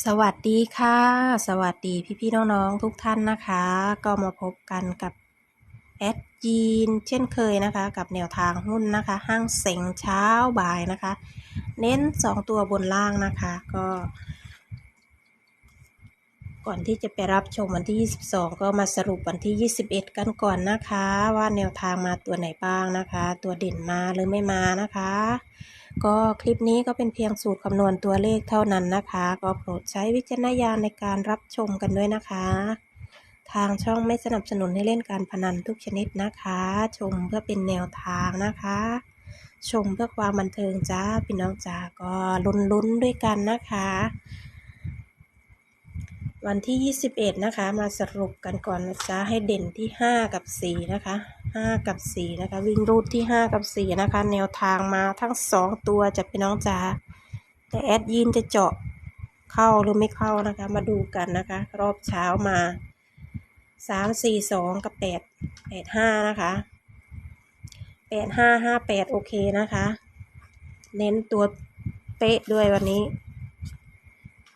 สวัสดีค่ะ สวัสดีพี่ๆน้องๆทุกท่านนะคะ ก็มาพบกันกับแอดยีนเช่นเคยนะคะ กับแนวทางหุ้นนะคะ ห้างเซ็งเช้าบ่ายนะคะ เน้น 2 ตัวบนล่างนะคะก็ ก่อนที่จะไปรับชมวันที่ 22 ก็มาสรุปวันที่ 21 กันก่อนนะคะ ว่าแนวทางมาตัวไหนบ้างนะคะ ตัวเด่นมาหรือไม่มานะคะ ก็คลิปนี้ก็เป็นเพียงสูตรคำนวณตัวเลขเท่านั้นนะคะ ก็โปรดใช้วิจารณญาณในการรับชมกันด้วยนะคะ ทางช่องไม่สนับสนุนให้เล่นการพนันทุกชนิดนะคะ ชมเพื่อเป็นแนวทางนะคะ ชมเพื่อความบันเทิงจ้าพี่น้องจ้าก็ลุ้นๆด้วยกันนะคะวันที่ 21 นะคะ มาสรุปกันก่อนนะจ๊ะให้เด่นที่ 5 กับ 4 นะคะ 5 กับ 4 นะคะ วิ่งรูดที่ 5 กับ 4 นะคะ แนวทางมาทั้ง 2 ตัวจะเป็นน้องจ๋าแต่แอดยินจะเจาะเข้าหรือไม่เข้านะคะ มาดูกันนะคะ รอบเช้ามา 3 4 2 กับ 8 8 5 นะคะ 8 5 5 8 โอเคนะคะ เน้นตัวเป๊ะด้วยวันนี้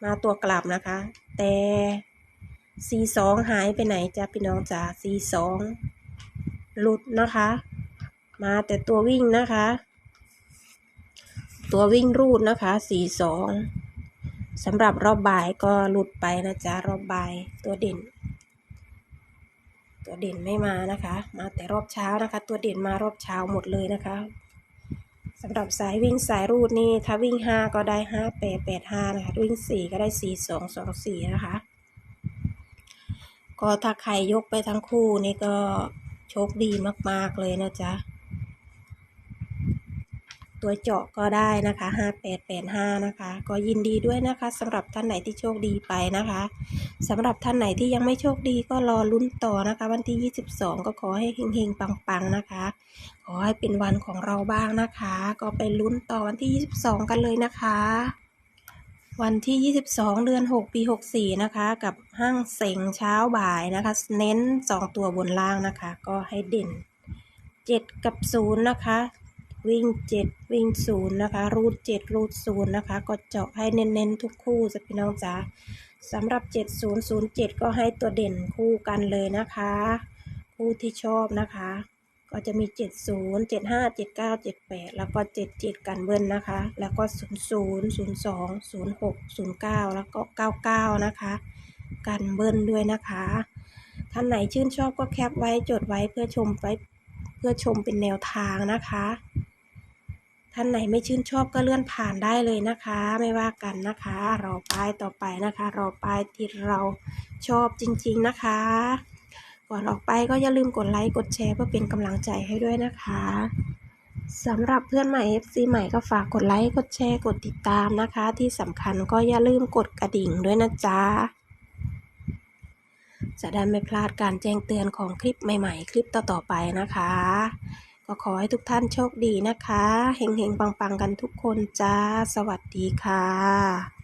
มาตัวกลับนะคะ แต่ C2 หายไปไหนจ้ะพี่น้องจ๋า C2 หลุดนะคะ มาแต่ตัววิ่งนะคะ ตัววิ่งรูดนะคะ C2 สำหรับรอบบ่ายก็หลุดไปนะจ๊ะรอบบ่ายตัวเด่น ตัวเด่นไม่มานะคะ มาแต่รอบเช้านะคะ ตัวเด่นมารอบเช้าหมดเลยนะคะสำหรับสายวิ่งสายรูดนี่ถ้าวิ่งห้าก็ได้ห้าแปดแปดห้านะคะวิ่งสี่ก็ได้สี่สองสองสี่นะคะ ก็ถ้าใครยกไปทั้งคู่นี่ก็ โชคดีมากๆเลยนะจ๊ะ ตัวเจาะก็ได้นะคะห้าแปดแปดห้านะคะ ก็ยินดีด้วยนะคะสำหรับท่านไหนที่โชคดีไปนะคะสำหรับท่านไหนที่ยังไม่โชคดีก็รอลุ้นต่อนะคะ วันที่ 22 ก็ขอให้เฮงๆปังๆนะคะ ขอให้เป็นวันของเราบ้างนะคะ ก็ไปลุ้นต่อวันที่ 22 กันเลยนะคะ วันที่ 22 เดือน 6 ปี 64 นะคะ กับห้างเสงเช้าบ่ายนะคะ เน้น 2 ตัวบนล่างนะคะ ก็ให้เด่น 7 กับ 0 นะคะ วิ่ง 7 วิ่ง 0 นะคะ รูด 7 รูด 0 นะคะ ก็เจาะให้เน้น ๆ ทุกคู่จะพี่น้องจ๋าสำหรับ 7007 ก็ให้ตัวเด่นคู่กันเลยนะคะ คู่ที่ชอบนะคะ ก็จะมี 70 75 79 78 แล้วก็ 77 กันเบิ้ลนะคะ แล้วก็ 00 02 06 09 แล้วก็ 99 นะคะ กันเบิ้ลด้วยนะคะ ท่านไหนชื่นชอบก็แคปไว้จดไว้เพื่อชมไว้เพื่อชมเป็นแนวทางนะคะ ท่านไหนไม่ชื่นชอบก็เลื่อนผ่านได้เลยนะคะ ไม่ว่ากันนะคะรอป้ายต่อไปนะคะรอป้ายที่เราชอบจริงๆนะคะ ก่อนออกไปก็อย่าลืมกดไลค์ กดแชร์เพื่อเป็นกำลังใจให้ด้วยนะคะสำหรับเพื่อนใหม่ FC ใหม่ก็ฝากกดไลค์ กดแชร์ กดติดตามนะคะ ที่สำคัญก็อย่าลืมกดกระดิ่งด้วยนะจ๊ะ จะได้ไม่พลาดการแจ้งเตือนของคลิปใหม่ ๆ คลิปต่อๆไปนะคะ ก็ขอให้ทุกท่านโชคดีนะคะ เฮงๆ ปังๆ กันทุกคนจ้า สวัสดีค่ะ